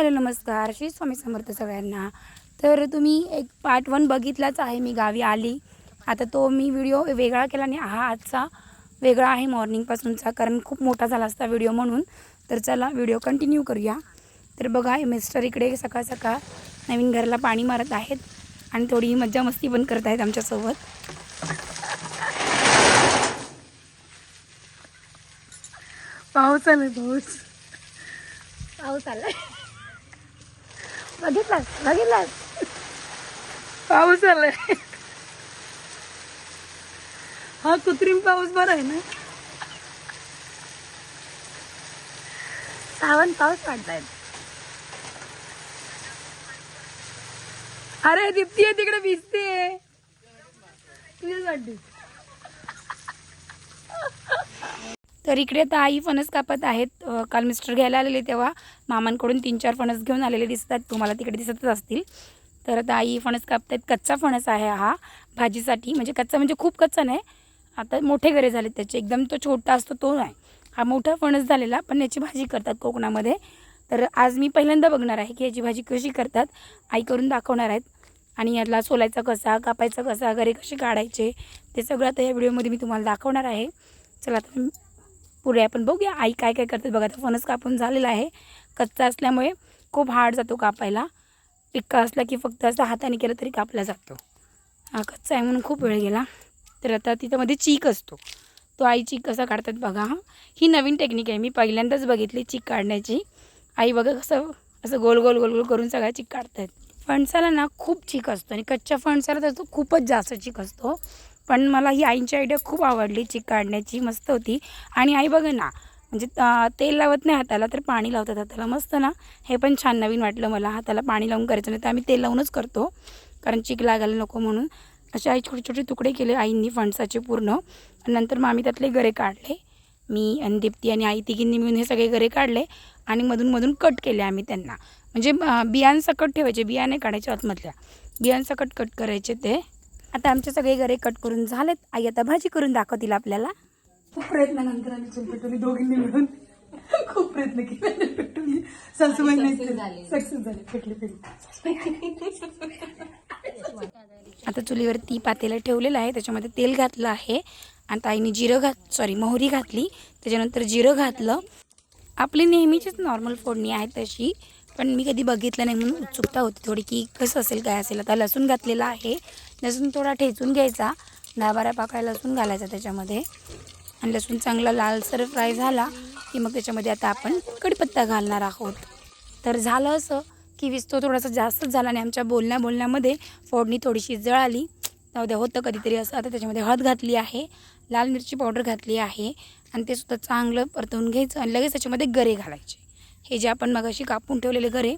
Hello नमस्कार. श्री स्वामी समर्थ सगळ्यांना. तर तुम्ही एक पार्ट वन बघितलाच आहे मी गावी आली. आता तो मी व्हिडिओ वेगळा केला आणि हा आजचा वेगळा आहे मॉर्निंगपासूनचा कारण खूप मोठा झाला असता व्हिडिओ म्हणून. तर चला व्हिडिओ कंटिन्यू करूया. तर बघा हे मिस्टर इकडे सकाळ सकाळ नवीन घराला पाणी मारत आहेत आणि थोडी मज्जा मस्ती पण करत आहेत आमच्यासोबत. पाऊस आलाय पाऊस. पाऊस आलाय. बघितलास बघितलास. पाऊस आलाय. हा कृत्रिम पाऊस बरा आहे ना? सावंत पाऊस पडतायत अरे दीप्ती आहे तिकडे भिजते. तुझ्यासाठी. तर इकडे आता आई फणस कापत आहेत. काल मिस्टर घ्यायला आलेले तेव्हा मामांकडून तीन चार फणस घेऊन आलेले दिसतात. तुम्हाला तिकडे दिसतच असतील. तर आता आई फणस कापतायत. कच्चा फणस आहे हा भाजीसाठी. म्हणजे कच्चा म्हणजे खूप कच्चा नाही. आता मोठे गरे झाले त्याचे. एकदम तो छोटा असतो तो नाही. हा मोठा फणस झालेला पण याची भाजी करतात कोकणामध्ये. तर आज मी पहिल्यांदा बघणार आहे की याची भाजी कशी करतात. आई करून दाखवणार आहेत. आणि याला सोलायचा कसा कापायचा कसा गरे कसे काढायचे ते सगळं आता या व्हिडिओमध्ये मी तुम्हाला दाखवणार आहे. चला आता पुढे आपण बघूया. आई काय काय करतात बघा आता फणस कापून झालेला आहे. कच्चा असल्यामुळे खूप हार्ड जातो कापायला. टिक्का असला की फक्त असं हाताने केलं तरी कापला जातो. हा कच्चा आहे म्हणून खूप वेळ गेला. तर आता तिथं मध्ये चीक असतो. तो आई चीक कसा काढतात बघा हा. ही नवीन टेक्निक आहे. मी पहिल्यांदाच बघितली चीक काढण्याची. आई बघा कसं असं गोल गोल गोल गोल करून सगळा चीक काढतायत फणसाला ना खूप चीक असतो आणि कच्च्या फणसाला तर तो खूपच जास्त चीक असतो. पण मला ही आईंची आयडिया खूप आवडली चीक काढण्याची मस्त होती. आणि आई बघ ना म्हणजे तेल लावत नाही हाताला तर पाणी लावतात हाताला. मस्त ना? हे पण छान नवीन वाटलं मला. हाताला पाणी लावून करायचं नाही तर आम्ही तेल लावूनच करतो. कारण चीक लागायला नको म्हणून. असे आई छोटे छोटे तुकडे केले आईंनी फणसाचे पूर्ण. नंतर मग आम्ही त्यातले गरे काढले. मी आणि दीप्ती आणि आई तिघींनी मिळून हे सगळे गरे काढले आणि मधून मधून कट केले आम्ही त्यांना. म्हणजे बियांसकट ठेवायचे. बिया नाही आतमधल्या. बियांसकट कट करायचे ते. आता आमचे सगळे गरे कट करून झालेत. आई आता भाजी करून दाखवतील आपल्याला. खूप प्रयत्नानंतर आम्ही चूल पेटवली दोघींनी मिळून. खूप प्रयत्न केले पेटवली सासूबाई नाही सक्सेस झाले. पेटली पेटली. आता चुलीवरती पातेलं ठेवलेलं आहे. त्याच्यामध्ये तेल घातलं आहे. आता आईने जिरं घात सॉरी मोहरी घातली. त्याच्यानंतर जिरं घातलं. आपली नेहमीचीच नॉर्मल फोडणी आहे तशी. पण मी कधी बघितलं नाही म्हणून उत्सुकता होती थोडी की कसं असेल काय असेल. आता लसूण घातलेला आहे. लसूण थोडा ठेचून घ्यायचा. दहा बारा पाकळ्या लसूण घालायचा त्याच्यामध्ये. आणि लसूण चांगला लालसर फ्राय झाला की मग त्याच्यामध्ये आता आपण कढीपत्ता घालणार आहोत. तर झालं असं की विस्तो थोडासा जास्तच झाला आणि आमच्या बोलण्या बोलण्यामध्ये फोडणी थोडीशी जळाली. जाऊ द्या होतं कधीतरी असं. आता त्याच्यामध्ये हळद घातली आहे. लाल मिरची पावडर घातली आहे. आणि ते सुद्धा चांगलं परतवून घ्यायचं आणि लगेच त्याच्यामध्ये गरे घालायचे. हे जे आपण मगाशी कापून ठेवलेले गरे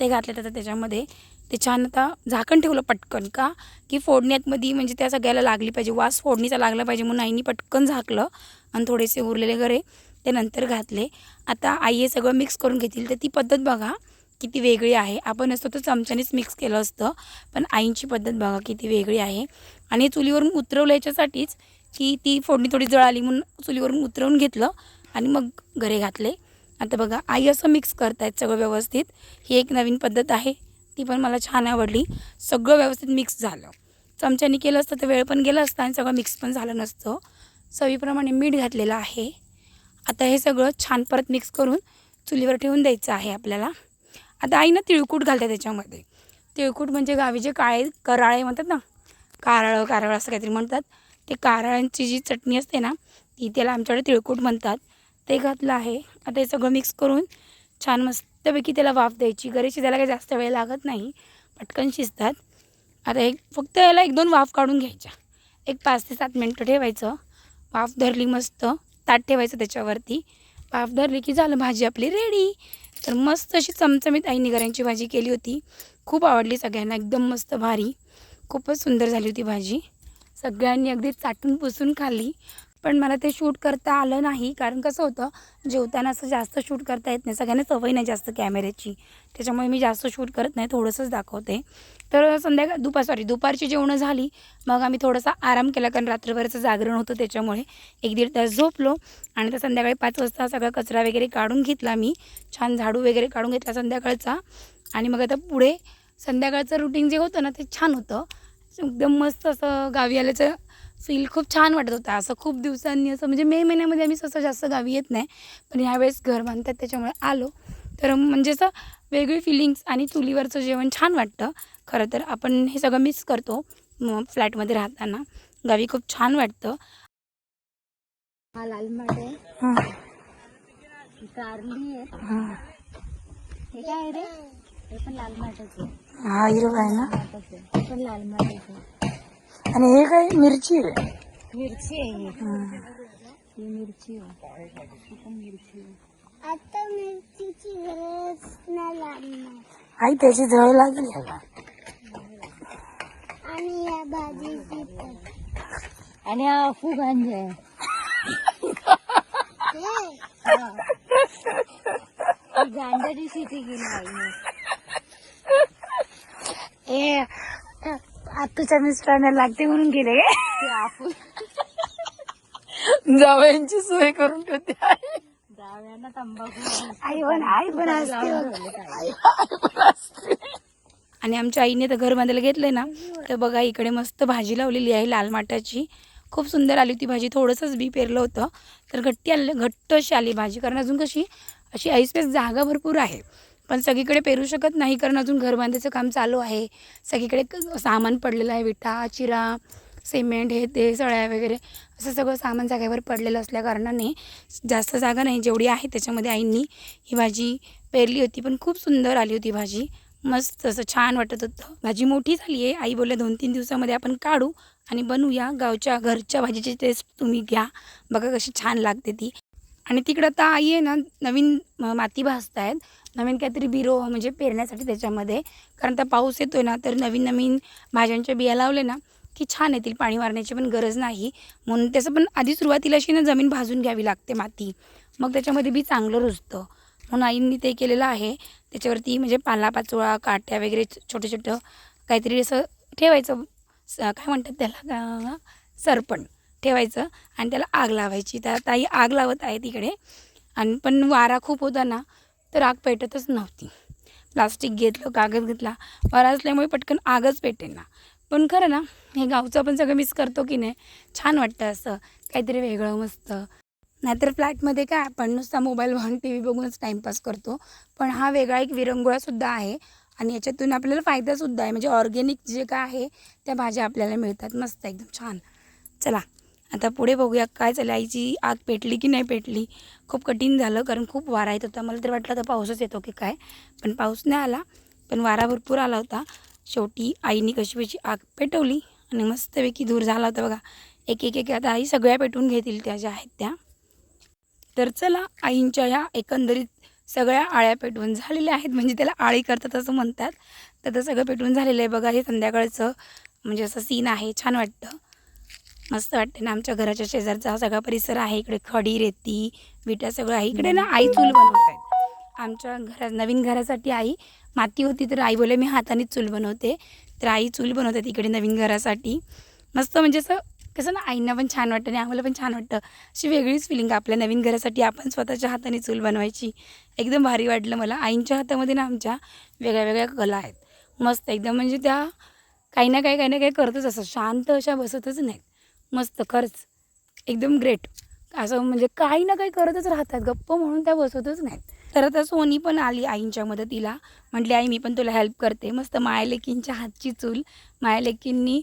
ते घातले आता त्याच्यामध्ये. ते छान आता झाकण ठेवलं पटकन का? की फोडण्यातमध्ये म्हणजे त्या सगळ्याला लागली पाहिजे. वास फोडणीचा लागला पाहिजे म्हणून आईनी पटकन झाकलं आणि थोडेसे उरलेले गरे ते नंतर घातले. आता आई हे सगळं मिक्स करून घेतील. तर ती पद्धत बघा किती वेगळी आहे. आपण असतो तर चमच्यानेच मिक्स केलं असतं पण आईंची पद्धत बघा किती वेगळी आहे. आणि चुलीवरून उतरवलं याच्यासाठीच की ती फोडणी थोडी जळाली म्हणून चुलीवरून उतरवून घेतलं आणि मग घरे घातले. आता बघा आई असं मिक्स करतायत सगळं व्यवस्थित. ही एक नवीन पद्धत आहे. ती पण मला छान आवडली. सगळं व्यवस्थित मिक्स झालं. चमच्याने केलं असतं तर वेळ पण गेला असता आणि सगळं मिक्स पण झालं नसतं. चवीप्रमाणे मीठ घातलेलं आहे. आता हे सगळं छान परत मिक्स करून चुलीवर ठेवून द्यायचं आहे आपल्याला. आता आई ना तिळकूट घालते त्याच्यामध्ये. तिळकूट म्हणजे गावी जे काळे कराळे म्हणतात ना कारळं कारळ असं काहीतरी म्हणतात. ते कारळांची जी चटणी असते ना ती त्याला आमच्याकडे तिळकूट म्हणतात. ते घातलं आहे. आता हे सगळं मिक्स करून छान मस्तपैकी त्याला वाफ द्यायची. गरे शिजायला काही जास्त वेळ लागत नाही. पटकन शिजतात. आता एक फक्त याला एक दोन वाफ काढून घ्यायच्या. एक पाच ते सात मिनटं ठेवायचं. वाफ धरली मस्त. ताट ठेवायचं त्याच्यावरती. वाफ धरली की झालं भाजी आपली रेडी तर मस्त अशी चमचमीत आई निगरांची भाजी केली होती. खूप आवडली सगळ्यांना. एकदम मस्त भारी. खूपच सुंदर झाली होती भाजी. सगळ्यांनी अगदी चाटून पुसून खाल्ली. पण मला ते शूट करता आलं नाही. कारण कसं होतं जेवताना असं जास्त शूट करता येत नाही. सगळ्यांना सवय नाही जास्त कॅमेऱ्याची. त्याच्यामुळे मी जास्त शूट करत नाही थोडंसंच दाखवते. तर संध्याकाळ दुपार सॉरी दुपारची जेवणं झाली. मग आम्ही थोडासा आराम केला कारण रात्रभराचं जागरण होतं त्याच्यामुळे. एक दीड तास झोपलो आणि तर संध्याकाळी पाच वाजता सगळा कचरा वगैरे काढून घेतला मी. छान झाडू वगैरे काढून घेतला संध्याकाळचा. आणि मग आता पुढे संध्याकाळचं रुटीन जे होतं ना ते छान होतं. एकदम मस्त असं गावी आल्याचं फील खूप छान वाटत होतं. असं खूप दिवसांनी असं म्हणजे मे महिन्यामध्ये आम्ही असं जास्त गावी येत नाही. पण ह्यावेळेस घर बांधतात त्याच्यामुळे आलो. तर म्हणजे असं वेगळी फिलिंग्स आणि चुलीवरचं जेवण छान वाटतं. खरं तर आपण हे सगळं मिस करतो फ्लॅटमध्ये राहताना. गावी खूप छान वाटतं. हा लाल माठ आहे हां कारली आहे. हां. हे काय आहे रे? हे पण लाल माठाचं आहे. हा हिरवा आहे ना? माठाचं आहे. हे पण लाल माठाचं आहे. आणि हे काय मिरची आहे मिरची आहे ही ही मिरची आहे ही पण मिरची आहे आता मिरचीची गरज नाही लागणार आई त्याची झळ लागली आता आणि या भाजीची पण आणि हा अफू गांजे आहे ही गांजाची शेती केली आईने ए आतूच्या मिस्टरांना लागते म्हणून गेले जावयांची सोय करून ठेवते आई. जाव्यांना तंबाखू आई पण आई पण असते. आणि आमच्या आईने तर घर बांधायला घेतलंय ना तर बघा इकडे मस्त भाजी लावलेली आहे लाल माठाची. खूप सुंदर आली होती भाजी थोडंसंच बी पेरलं होतं. तर घट्टी आली घट्ट अशी आली भाजी. कारण अजून कशी अशी ऐसपेस जागा भरपूर आहे. पण सगळीकडे पेरू शकत नाही कारण अजून घर बांधायचं काम चालू आहे. सगळीकडे क- सामान पडलेलं आहे विटा चिरा सिमेंट हे ते सळ्या वगैरे असं सगळं सामान जागेवर पडलेलं असल्या कारणाने जास्त जागा नाही जेवढी आहे त्याच्यामध्ये आईंनी ही भाजी पेरली होती पण खूप सुंदर आली होती भाजी. मस्त असं छान वाटत होतं. भाजी मोठी झाली आहे. आई बोलल्या दोन तीन दिवसामध्ये आपण काढू आणि बनवूया. गावच्या घरच्या भाजीची टेस्ट तुम्ही घ्या. बघा कशी छान लागते ती. आणि तिकडं आता आई आहे ना नवीन माती भासत आहेत नवीन काहीतरी बिरो म्हणजे पेरण्यासाठी त्याच्यामध्ये. कारण आता पाऊस येतोय ना तर नवीन नवीन भाज्यांच्या बिया लावले ना की छान येतील. पाणी मारण्याची पण गरज नाही. म्हणून त्याचं पण आधी सुरुवातीला अशी ना जमीन भाजून घ्यावी लागते माती. मग त्याच्यामध्ये बी चांगलं रुजतं. म्हणून आईंनी ते केलेलं आहे. त्याच्यावरती म्हणजे पालापाचोळा काट्या वगैरे छोटं छोटं काहीतरी असं ठेवायचं. स- काय म्हणतात त्याला? सरपण. ठेवायचं आणि त्याला आग लावायची. त्या ताई आग लावत आहे तिकडे आणि पण वारा खूप होता ना तर आग पेटतच नव्हती. प्लास्टिक घेतलं कागद घेतला. वारा असल्यामुळे पटकन आगच पेटेना. पण खरं ना हे गावचं आपण सगळं मिस करतो की नाही छान वाटतं असं. काहीतरी वेगळं मस्त. नाहीतर फ्लॅटमध्ये काय आपण नुसता मोबाईल बघून टी व्ही बघूनच टाईमपास करतो. पण हा वेगळा एक विरंगुळासुद्धा आहे. आणि याच्यातून आपल्याला फायदासुद्धा आहे. म्हणजे ऑर्गेनिक जे काय आहे त्या भाज्या आपल्याला मिळतात. मस्त एकदम छान. चला. आता पुढे बघूया काय झालं आईची आग पेटली की नाही पेटली? खूप कठीण झालं कारण खूप वारा येत होता. मला तर वाटलं तर पाऊसच येतो की काय. पण पाऊस नाही आला पण वारा भरपूर आला होता. शेवटी आईने कशी कशी आग पेटवली आणि मस्तपैकी दूर झाला होता बघा. एक एक एक आता आई सगळ्या पेटवून घेतील त्या ज्या आहेत त्या. तर चला आईंच्या ह्या एकंदरीत सगळ्या आळ्या पेटवून झालेल्या आहेत. म्हणजे त्याला आळी करतात असं म्हणतात. तर ते सगळं पेटवून झालेलं आहे बघा. हे संध्याकाळचं म्हणजे असं सीन आहे. छान वाटतं. मस्त वाटते ना आमच्या घराच्या शेजारचा हा सगळा परिसर आहे इकडे खडी रेती विटा सगळं आहे. इकडे ना आई चूल बनवत आहेत आमच्या घरात नवीन घरासाठी आई माती होती तर आई बोले मी हातानेच चूल बनवते. तर आई चूल बनवतात इकडे नवीन घरासाठी. मस्त म्हणजे असं कसं ना आईंना पण छान वाटतं आणि आम्हाला पण छान वाटतं. अशी वेगळीच फिलिंग आपल्या नवीन घरासाठी आपण स्वतःच्या हाताने चूल बनवायची. एकदम भारी वाटलं मला. आईंच्या हातामध्ये ना आमच्या वेगळ्या वेगळ्या कला आहेत. मस्त एकदम म्हणजे त्या काही ना काही काही ना काही करतच असं शांत अशा बसतच नाहीत. मस्त खरंच. एकदम ग्रेट असं म्हणजे काही ना काही करतच राहतात. गप्प म्हणून त्या बसतच नाहीत. तर आता सोनी पण आली आईंच्या मदतीला. म्हटली आई मी पण तुला हेल्प करते. मस्त मायालेकींच्या हातची चूल. मायालेकींनी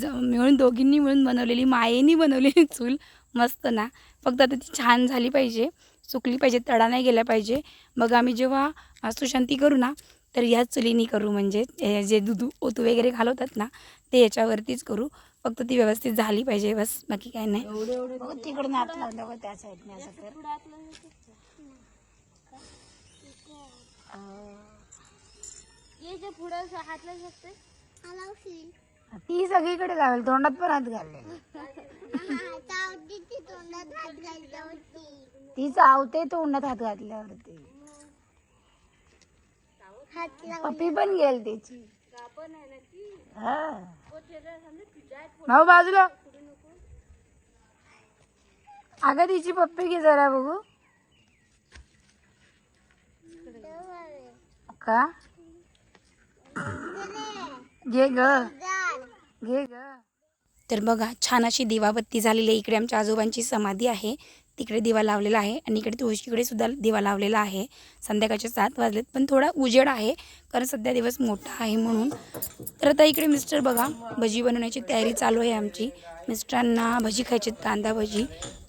ज मिळून दोघींनी मिळून बनवलेली मायेनी बनवलेली चूल. मस्त ना. फक्त आता ती छान झाली पाहिजे. सुकली पाहिजे तडा नाही गेला पाहिजे. मग आम्ही जेव्हा सुशांती करू ना तर ह्याच चुलीनी करू. म्हणजे जे दूध ओतू वगैरे घालवतात ना ते याच्यावरतीच करू. फक्त ती व्यवस्थित झाली पाहिजे बस बाकी काय नाही. एवढे एवढे हो, तिकडून आत दाखव त्या साईडने असं कर ये जे पुढं हातला शकते लावशील ती सगळीकडे लावेल तोंडात पण हात घालले. हा, चावती ती चावते तो उन्हात हात घातल्यावरती पप्पी पण गेल त्याची हा. भाऊ बाजूला. अगं तिची पप्पी घे जरा बघू. का? घे ग. घे ग. तर बघा छान अशी दिवाबत्ती झालेली इकडे आमच्या आजोबांची समाधी आहे. तिकडे दिवा लावलेला आहे आणि इकडे तुळशीकडे सुद्धा दिवा लावलेला आहे. संध्याकाळचे सात वाजलेत पण थोडा उजेड आहे. कारण सध्या दिवस मोठा आहे म्हणून. तर आता इकडे मिस्टर बघा भजी बनवण्याची तयारी चालू आहे आमची. मिस्टरांना भजी खायची कांदा भजी.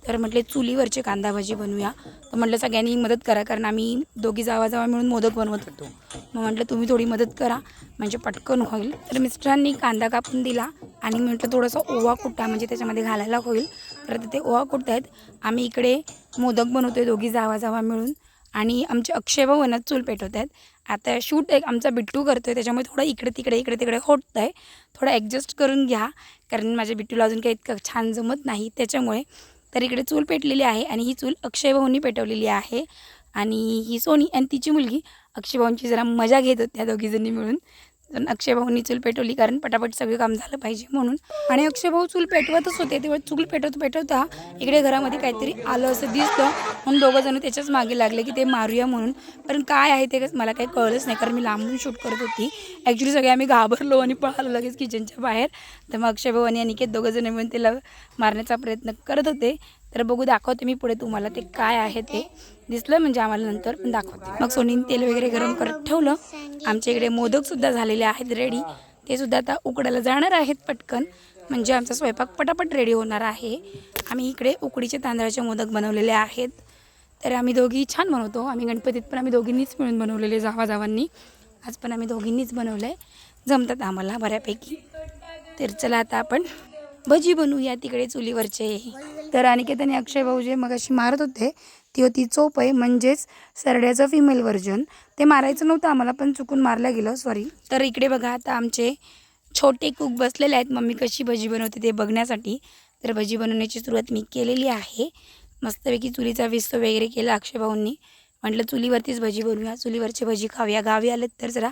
तर म्हटले चुलीवरचे कांदा भजी बनवूया. तर म्हटलं सगळ्यांनी मदत करा कारण आम्ही दोघी जावा मिळून मोदक बनवत होतो. मग म्हटलं तुम्ही थोडी मदत करा म्हणजे पटकन होईल. तर मिस्टरांनी कांदा कापून दिला आणि म्हटलं थोडंसं ओवा कुटा म्हणजे त्याच्यामध्ये घालायला होईल. तर तिथे ओवा कुटत आहेत? आम्ही इकडे मोदक बनवतो आहे दोघी जावा जावा मिळून. आणि आमचे अक्षय भाऊ चूल पेटवत आहेत. आता शूट एक आमचा बिट्टू करतो आहे त्याच्यामुळे थोडं इकडे तिकडे इकडे तिकडे होत आहे थोडं ॲडजस्ट करून घ्या कारण माझ्या बिट्टूला अजून काही इतकं छान जमत नाही. त्याच्यामुळे तर इकडे चूल पेटलेली आहे आणि ही चूल अक्षय भाऊंनी पेटवलेली आहे. आणि ही सोनी आणि तिची मुलगी अक्षय भाऊंची जरा मजा घेत होत्या दोघीजणी मिळून. पण चूल पेटवली कारण पटापट सगळं काम झालं पाहिजे म्हणून. आणि अक्षयभाऊ चूल पेटवतच होते. तेव्हा चूल पेटवत पेटवता इकडे घरामध्ये काहीतरी आलं असं दिसतं म्हणून दोघं जण त्याच्याच मागे लागले की ते मारूया म्हणून. पण काय आहे ते मला काही कळलंच नाही कारण मी लांबून शूट करत होती. ॲक्च्युली सगळे आम्ही घाबरलो आणि पळालो लगेच किचनच्या बाहेर. तर मग अक्षयभाऊ आणि अनिकेत दोघं जण मिळून त्याला मारण्याचा प्रयत्न करत होते. तर बघू दाखवते मी पुढे तुम्हाला ते काय आहे ते. दिसलं म्हणजे आम्हाला नंतर पण दाखवते. मग सोनीने तेल वगैरे गरम करत ठेवलं. आमच्या इकडे मोदकसुद्धा झालेले आहेत रेडी ते सुद्धा आता उकडायला जाणार आहेत पटकन. म्हणजे आमचा स्वयंपाक पटापट रेडी होणार आहे. आम्ही इकडे उकडीचे तांदळाचे मोदक बनवलेले आहेत. तर आम्ही दोघी छान बनवतो. आम्ही गणपतीत पण आम्ही दोघींनीच मिळून बनवलेले जावा जावांनी आज पण आम्ही दोघींनीच बनवलं आहे जमतात आम्हाला बऱ्यापैकी. तर चला आता आपण भजी बनवूया तिकडे चुलीवरचे. तर अनिकेत आणि अक्षय भाऊ जे मग अशी मारत होते ती होती चोप आहे म्हणजेच सरड्याचं फिमेल व्हर्जन ते मारायचं नव्हतं आम्हाला पण चुकून मारलं गेलं सॉरी तर इकडे बघा आता आमचे छोटे कुक बसलेले आहेत. मम्मी कशी भजी बनवते ते बघण्यासाठी. तर भजी बनवण्याची सुरुवात मी केलेली आहे. मस्तपैकी चुलीचा विस्तो वगैरे केला अक्षय भाऊंनी. म्हटलं चुलीवरतीच भजी बनवूया. चुलीवरची भजी खाऊया. गावी आलेत तर जरा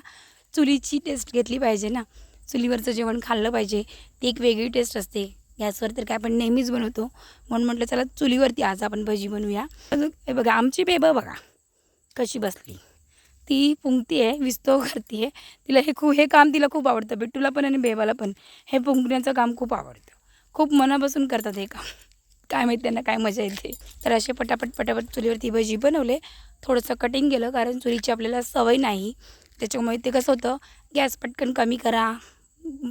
चुलीची टेस्ट घेतली पाहिजे ना. चुलीवरचं जेवण खाल्लं पाहिजे. ती एक वेगळी टेस्ट असते. गॅसवर तर काय आपण नेहमीच बनवतो. म्हणून म्हटलं चला चुलीवरती आज आपण भजी बनवूया. अजून हे बघा आमची बेबं बघा कशी बसली. ती पुंगती आहे विस्तव करते आहे तिला हे खूप हे काम तिला खूप आवडतं बिट्टूला पण आणि बेबाला पण. हे पुंगण्याचं काम खूप आवडतं. खूप मनापासून करतात हे काम. काय माहिती त्यांना काय मजा येते. तर असे पटापट पटापट चुलीवरती भजी बनवले. थोडंसं कटिंग केलं कारण चुलीची आपल्याला सवय नाही. त्याच्यामुळे ते कसं होतं गॅस पटकन कमी करा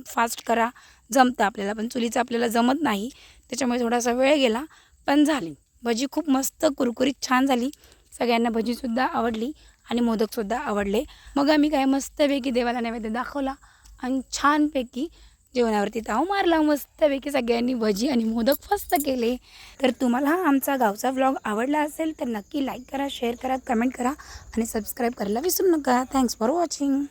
फास्ट करा. जमतं आपल्याला पण चुलीचं आपल्याला जमत नाही. त्याच्यामुळे थोडासा वेळ गेला पण झाली. भजी खूप मस्त कुरकुरीत छान झाली. सगळ्यांना भजीसुद्धा आवडली आणि मोदकसुद्धा आवडले. मग आम्ही काय मस्तपैकी देवाला नैवेद्य दाखवला आणि छानपैकी जेवणावरती ताव मारला. मस्तपैकी सगळ्यांनी भजी आणि मोदक फस्त केले. तर तुम्हाला हा आमचा गावचा व्लॉग आवडला असेल तर नक्की लाईक करा शेअर करा कमेंट करा आणि सबस्क्राईब करायला विसरू नका. Thanks for watching